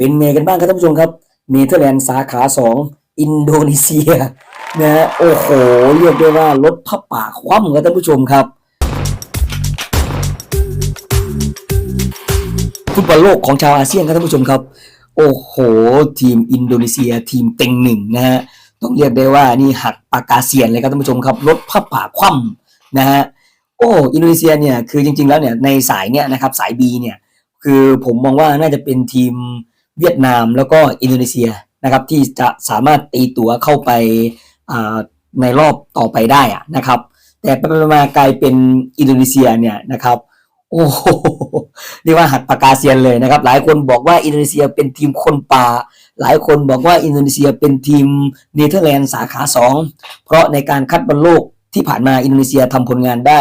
เป็นไงกันบ้างครับท่านผู้ชมครับเนเธอร์แลนด์สาขาสองอินโดนีเซียนะฮะโอ้โห เรียกได้ว่ารถพับป่าคว่ำครับท่านผู้ชมครับฟุตบอลโลกของชาวอาเซียนครับท่านผู้ชมครับ โอ้โห ทีมอินโดนีเซียทีมเต็งหนึ่งนะฮะต้องเรียกได้ว่านี่หักปากกาเซียนเลยครับท่านผู้ชมครับรถพับป่าคว่ำนะฮะโอ้อินโดนีเซียเนี่ยคือจริง ๆแล้วเนี่ยในสายเนี่ยนะครับสาย B เนี่ยคือผมมองว่าน่าจะเป็นทีม เวียดนามแล้วก็อินโดนีเซียนะครับที่จะสามารถตีตั๋วเข้าไปในรอบต่อไปได้อะนะครับ แต่ไปมากลายเป็นอินโดนีเซียเนี่ยนะครับโอ้โหเรียกว่าหักปากกาเซียนเลยนะครับ หลายคนบอกว่าอินโดนีเซียเป็นทีมคนป่า หลายคนบอกว่าอินโดนีเซียเป็นทีมเนเธอร์แลนด์สาขาสองเพราะในการคัดบอลโลกที่ผ่านมาอินโดนีเซียทำผลงานได้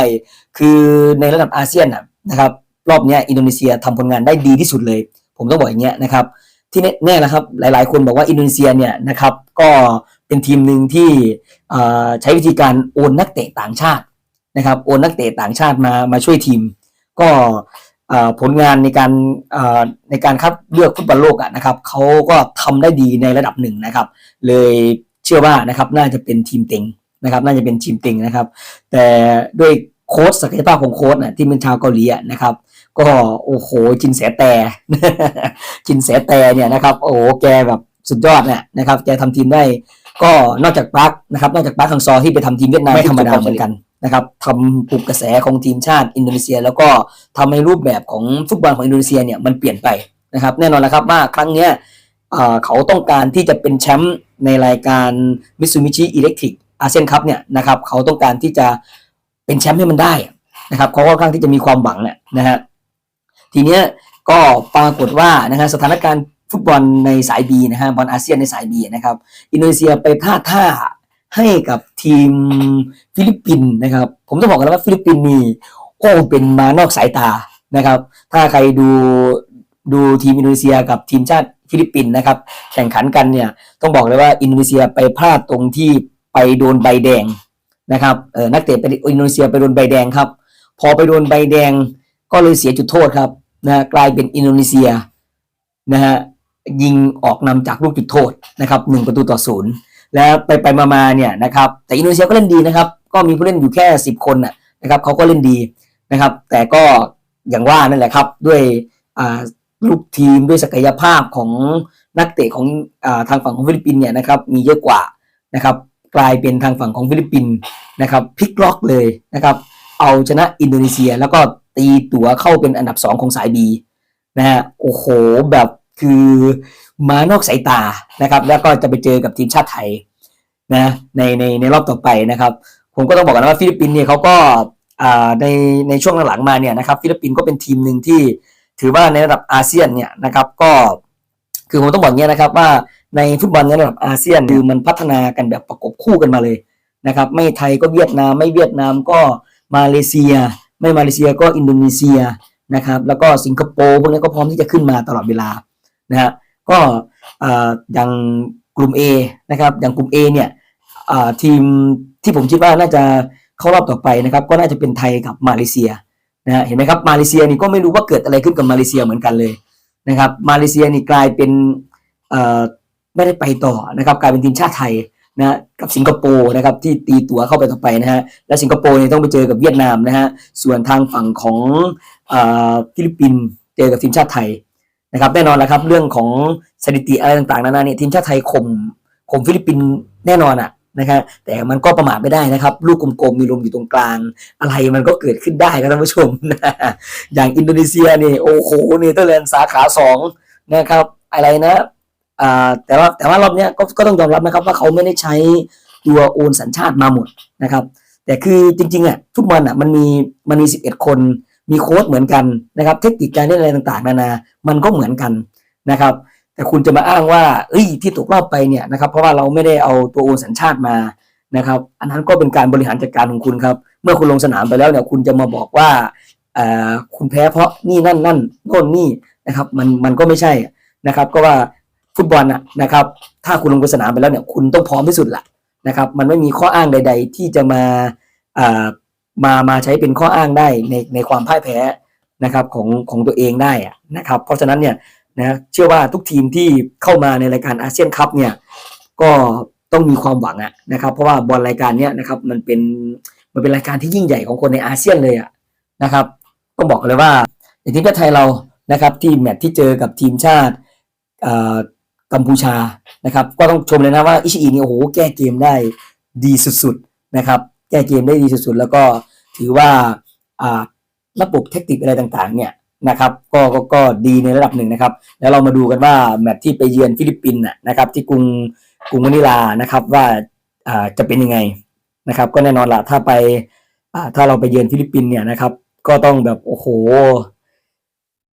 คือในระดับอาเซียนนะครับ รอบนี้อินโดนีเซียทำผลงานได้ดีที่สุดเลย ผมต้องบอกอย่างเงี้ยนะครับ ที่แน่ๆนะครับหลาย ๆ คนบอกว่าอินโดนีเซียเนี่ยนะครับก็เป็นทีมหนึ่งที่ใช้วิธีการโอนนักเตะต่างชาตินะครับโอนนักเตะต่างชาติมามาช่วยทีม ก็ผลงานในการในการคัดเลือกฟุตบอลโลกอะนะครับเขาก็ทำได้ดีในระดับหนึ่งนะครับ เลยเชื่อว่านะครับน่าจะเป็นทีมเต็งนะครับ น่าจะเป็นทีมเต็งนะครับ แต่ด้วย โค้ชศักยภาพของโค้ชน่ะที่เป็นชาวเกาหลีอะนะครับ ก็โอ้โหจินแสแต่จินแสแต่เนี่ยนะครับโอ้โหแกแบบสุดยอดเนี่ยนะครับแกทำทีมได้ก็นอกจากปลั๊กนะครับนอกจากปลั๊กฮังซอที่ไปทำทีมเวียดนามไม่ธรรมดาเหมือนกันนะครับทำปลุกกระแสของทีมชาติอินโดนีเซีย แล้วก็ทำให้รูปแบบของฟุตบอลของอินโดนีเซียเนี่ยมันเปลี่ยนไปนะครับ แน่นอนแล้วครับว่าครั้งเนี้ยเอ่อเขาต้องการที่จะเป็นแชมป์ในรายการ Mitsubishi Electric อาเซียนคัพเนี่ยนะครับเขาต้องการที่จะ เป็นแชมป์ให้มันได้นะครับเขาค่อนข้างที่จะมีความหวังเนี่ยนะฮะทีเนี้ยก็ปรากฏว่านะฮะสถานการณ์ฟุตบอลในสาย B นะฮะบอลอาเซียนในสาย B นะครับ อินโดนีเซียไปพลาดท่าให้กับทีมฟิลิปปินส์นะครับ ผมต้องบอกกันแล้วว่าฟิลิปปินส์นี่โอ้เป็นมานอกสายตานะครับ ถ้าใครดูดูทีมอินโดนีเซียกับทีมชาติฟิลิปปินส์นะครับ แข่งขันกันเนี่ยต้องบอกเลยว่าอินโดนีเซียไปพลาดตรงที่ไปโดนใบแดง นะครับเออนักเตะไปอินโดนีเซียไปโดนใบแดงครับ พอไปโดนใบแดงก็เลยเสียจุดโทษครับนะกลายเป็นอินโดนีเซียนะฮะยิงออกนำจากลูกจุดโทษนะครับหนึ่งประตูต่อศูนย์แล้วไปไปมามาเนี่ยนะครับแต่อินโดนีเซียก็เล่นดีนะครับ ก็มีผู้เล่นอยู่แค่สิบคนนะครับเขาก็เล่นดีนะครับ แต่ก็อย่างว่านั่นแหละครับด้วยลูกทีมด้วยศักยภาพของนักเตะของอทางฝั่งของฟิลิปปินส์เนี่ยนะครับมีเยอะกว่านะครับ กลายเป็นทางฝั่งของฟิลิปปินส์นะครับพลิกล็อกเลยนะครับ เอาชนะอินโดนีเซีย แล้วก็ตีตั๋วเข้าเป็นอันดับสองของสายบีนะฮะโอ้โหแบบคือมานอกสายตานะครับ แล้วก็จะไปเจอกับทีมชาติไทยนะในในในรอบต่อไปนะครับ ผมก็ต้องบอกกันว่าฟิลิปปินส์เนี่ยเขาก็ในในช่วงหลังๆมาเนี่ยนะครับฟิลิปปินส์ก็เป็นทีมหนึ่งที่ถือว่าในระดับอาเซียนเนี่ยนะครับก็คือผมต้องบอกอย่างนี้ยนะครับว่า ในฟุตบอลในระดับอาเซียนคือมันพัฒนากันแบบประกบคู่กันมาเลยนะครับไม่ไทยก็เวียดนามไม่เวียดนามก็มาเลเซีย ไม่มาเลเซียก็อินโดนีเซียนะครับแล้วก็สิงคโปร์พวกนี้ก็พร้อมที่จะขึ้นมาตลอดเวลานะฮะก็อย่างกลุ่ม A นะครับอย่างกลุ่ม A เนี่ยทีมที่ผมคิดว่าน่าจะเข้ารอบต่อไปนะครับก็น่าจะเป็นไทยกับมาเลเซียนะฮะเห็นไหมครับมาเลเซียนี่ก็ไม่รู้ว่าเกิดอะไรขึ้นกับมาเลเซียเหมือนกันเลยนะครับมาเลเซียนี่กลายเป็นอ ไม่ได้ไปต่อนะครับกลายเป็นทีมชาติไทยนะกับสิงคโปร์นะครับที่ตีตัวเข้าไปต่อไปนะฮะและสิงคโปร์เนี่ยต้องไปเจอกับเวียดนามนะฮะส่วนทางฝั่งของอ่อฟิลิปปินส์เจอกับทีมชาติไทยนะครับแน่นอนแล้วครับเรื่องของสถิติอะไรต่างๆนานาเนี่ยทีมชาติไทยข่มข่มฟิลิปปินส์แน่นอนอะนะครับแต่มันก็ประมาทไม่ได้นะครับ ลูกกลมๆมีลมอยู่ตรงกลาง อะไรมันก็เกิดขึ้นได้ครับท่านผู้ชมอย่างอินโดนีเซียนี่โอ้โหเนเธอร์แลนด์สาขาสองนะครับอะไรนะ แต่ว่าแต่ว่ารอบนี้ก็ก็ต้องยอมรับนะครับว่าเขาไม่ได้ใช้ตัวโอนสัญชาติมาหมดนะครับ แต่คือจริงๆอะทุกมันอะมันมีมันมีสิบเอ็ดคน มีโค้ดเหมือนกันนะครับ เทคนิคการเล่นอะไรต่างๆ นานา มันก็เหมือนกันนะครับ แต่คุณจะมาอ้างว่าเอ้ยที่ตกรอบไปเนี่ยนะครับ เพราะว่าเราไม่ได้เอาตัวโอนสัญชาติมานะครับ อันนั้นก็เป็นการบริหารจัดการของคุณครับ เมื่อคุณลงสนามไปแล้วเนี่ยคุณจะมาบอกว่าเออคุณแพ้เพราะนี่นั่นนั่นโน่นนี่นะครับ มันมันก็ไม่ใช่นะครับ ก็ว่า ฟุตบอลน่ะนะครับ ถ้าคุณลงสนามไปแล้วเนี่ยคุณต้องพร้อมที่สุดแหละนะครับ มันไม่มีข้ออ้างใด ๆ ที่จะมาเอ่อมามาใช้เป็นข้ออ้างได้ในในความพ่ายแพ้นะครับของของตัวเองได้อะนะครับ เพราะฉะนั้นเนี่ยนะเชื่อว่าทุกทีมที่เข้ามาในรายการอาเซียนคัพเนี่ยก็ต้องมีความหวังอะนะครับ เพราะว่าบอลรายการเนี้ยนะครับมันเป็นมันเป็นรายการที่ยิ่งใหญ่ของคนในอาเซียนเลยอะนะครับต้องบอกเลยว่าอย่างทีมชาติไทยเรานะครับที่แมตช์ที่เจอกับทีมชาติเอ่อ กัมพูชานะครับ ก็ต้องชมเลยนะว่าอิชิอินี่โอ้โหแก้เกมได้ดีสุดๆนะครับ แก้เกมได้ดีสุดๆ แล้วก็ถือว่าระบบเทคนิคอะไรต่างๆ เนี่ยนะครับก็ก็ก็ดีในระดับหนึ่งนะครับ แล้วเรามาดูกันว่าแมตช์ที่ไปเยือนฟิลิปปินส์นะครับ ที่กรุงกรุงมะนิลานะครับว่าจะเป็นยังไงนะครับ ก็แน่นอนละถ้าไปถ้าเราไปเยือนฟิลิปปินส์เนี่ยนะครับ ก็ต้องแบบโอ้โห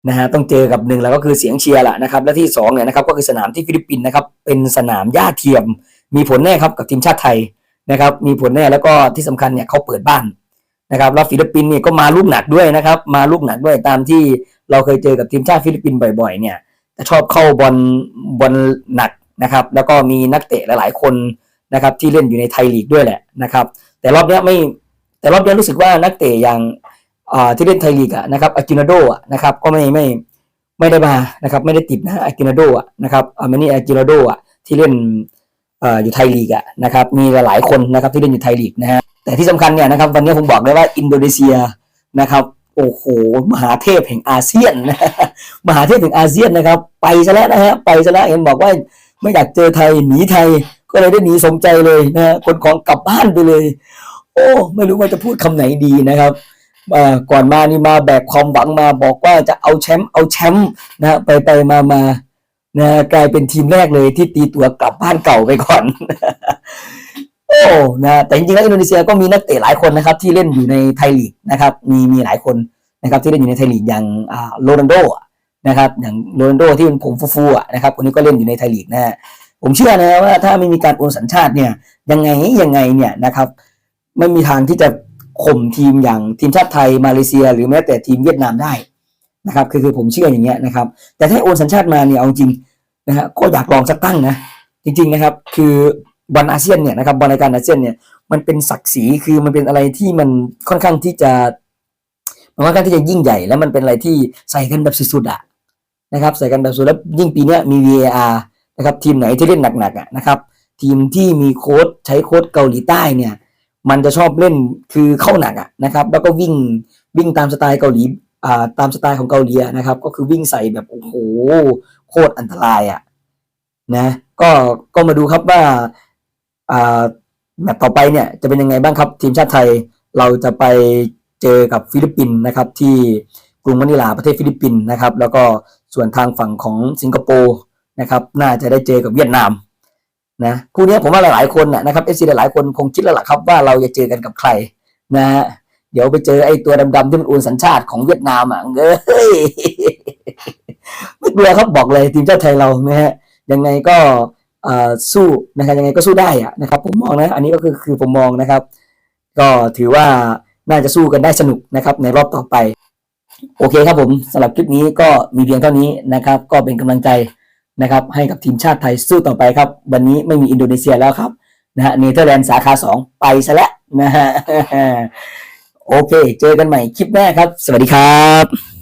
นะฮะต้องเจอกับหนึ่งแล้วก็คือเสียงเชียร์แหละนะครับและที่สองเนี่ยนะครับก็คือสนามที่ฟิลิปปินส์นะครับเป็นสนามหญ้าเทียม มีผลแน่ครับกับทีมชาติไทยนะครับมีผลแน่แล้วก็ที่สำคัญเนี่ยเขาเปิดบ้านนะครับแล้วฟิลิปปินส์เนี่ยก็มาลูกหนักด้วยนะครับมาลูกหนักด้วยตามที่เราเคยเจอกับทีมชาติฟิลิปปินส์บ่อยๆเนี่ยจะชอบเข้าบอลบอลหนักนะครับแล้วก็มีนักเตะหลาย ๆ คนนะครับที่เล่นอยู่ในไทยลีกด้วยแหละนะครับแต่รอบเนี้ยไม่แต่รอบเนี้ยรู้สึกว่านักเตะอย่าง ที่เล่นไทยลีกอะนะครับอากินาโดอะนะครับก็ไม่ไม่ไม่ได้มานะครับไม่ได้ติดนะอากินาโดอะนะครับอามานี่อากินาโดอะที่เล่นอ่ออยู่ไทยลีกอะนะครับมีหลายคนนะครับที่เล่นอยู่ไทยลีกนะฮะแต่ที่สำคัญเนี่ยนะครับวันนี้ผมบอกเลยว่าอินโดนีเซียนะครับโอ้โหมหาเทพแห่งอาเซียนนะมหาเทพแห่งอาเซียนนะครับ ไปซะแล้วนะฮะไปซะแล้วเห็นบอกว่าไม่อยากเจอไทยหนีไทยก็เลยได้หนีสมใจเลยนะฮะคนของกลับบ้านไปเลย โอ้ ไม่รู้ว่าจะพูดคำไหนดีนะครับ ก่อนมานี่มาแบกความหวังมาบอกว่าจะเอาแชมป์เอาแชมป์นะไปไปมามานะกลายเป็นทีมแรกเลยที่ตีตัวกลับบ้านเก่าไปก่อน โอ้นะแต่จริงๆแล้วอินโดนีเซียก็มีนักเตะหลายคนนะครับ ที่เล่นอยู่ในไทยลีกนะครับ มีมีหลายคนนะครับ ที่เล่นอยู่ในไทยลีกอย่างอ่าโรนัลโดนะครับ อย่างโรนัลโดที่เป็นผมฟูๆอะนะครับคนนี้ก็เล่นอยู่ในไทยลีกนะฮะผมเชื่อนะว่าถ้าไม่มีการโอนสัญชาติเนี่ย ยังไงยังไงเนี่ยนะครับ ไม่มีทางที่จะ ข่มทีมอย่างทีมชาติไทยมาเลเซีย หรือแม้แต่ทีมเวียดนามได้นะครับคือคือผมเชื่ออย่างเงี้ยนะครับ แต่ถ้าโอนสัญชาติมาเนี่ยเอาจริงนะฮะก็อยากลองสักตั้งนะจริง ๆนะครับ คือบอลอาเซียนเนี่ยนะครับบอลรายการอาเซียนเนี่ยมันเป็นศักดิ์ศรีคือมันเป็นอะไรที่มันค่อนข้างที่จะมันค่อนข้างที่จะยิ่งใหญ่ แล้วมันเป็นอะไรที่ใส่กันแบบสุดๆอะนะครับใส่กันแบบสุดแล้วยิ่งปีนี้มี VAR นะครับทีมไหนที่เล่นหนักๆอะนะครับทีมที่มีโค้ดใช้โค้ดเกาหลีใต้เนี่ย มันจะชอบเล่นคือเข้าหนักอะนะครับ แล้วก็วิ่งวิ่งตามสไตล์เกาหลีอ่าตามสไตล์ของเกาหลีนะครับ ก็คือวิ่งใส่แบบโอ้โหโคตรอันตรายอะนะก็ก็มาดูครับว่าอ่าแมตช์ต่อไปเนี่ยจะเป็นยังไงบ้างครับ ทีมชาติไทยเราจะไปเจอกับฟิลิปปินส์นะครับ ที่กรุงมะนิลาประเทศฟิลิปปินส์นะครับ แล้วก็ส่วนทางฝั่งของสิงคโปร์นะครับ น่าจะได้เจอกับเวียดนาม นะคู่นี้ผมว่าหลายๆคนนะครับเอฟซีหลายๆคนคงคิดแล้วล่ะครับว่าเราจะเจอกันกับใครนะฮะเดี๋ยวไปเจอไอ้ตัวดำๆที่มันโอนสัญชาติของเวียดนามอะเอ้ยไม่กลัวครับบอกเลยทีมชาติไทยเรานะฮะยังไงก็สู้นะครับยังไงก็สู้ได้อะนะครับ ผมมองนะ อันนี้ก็คือคือผมมองนะครับ ก็ถือว่าน่าจะสู้กันได้สนุกนะครับ ในรอบต่อไป โอเคครับผมสำหรับคลิปนี้ก็มีเพียงเท่านี้นะครับ ก็เป็นกำลังใจ นะครับให้กับทีมชาติไทยสู้ต่อไปครับ วันนี้ไม่มีอินโดนีเซียแล้วครับนะฮะเนเธอร์แลนด์สาขาสองไปซะแล้วนะฮะโอเค เจอกันใหม่คลิปหน้าครับ สวัสดีครับ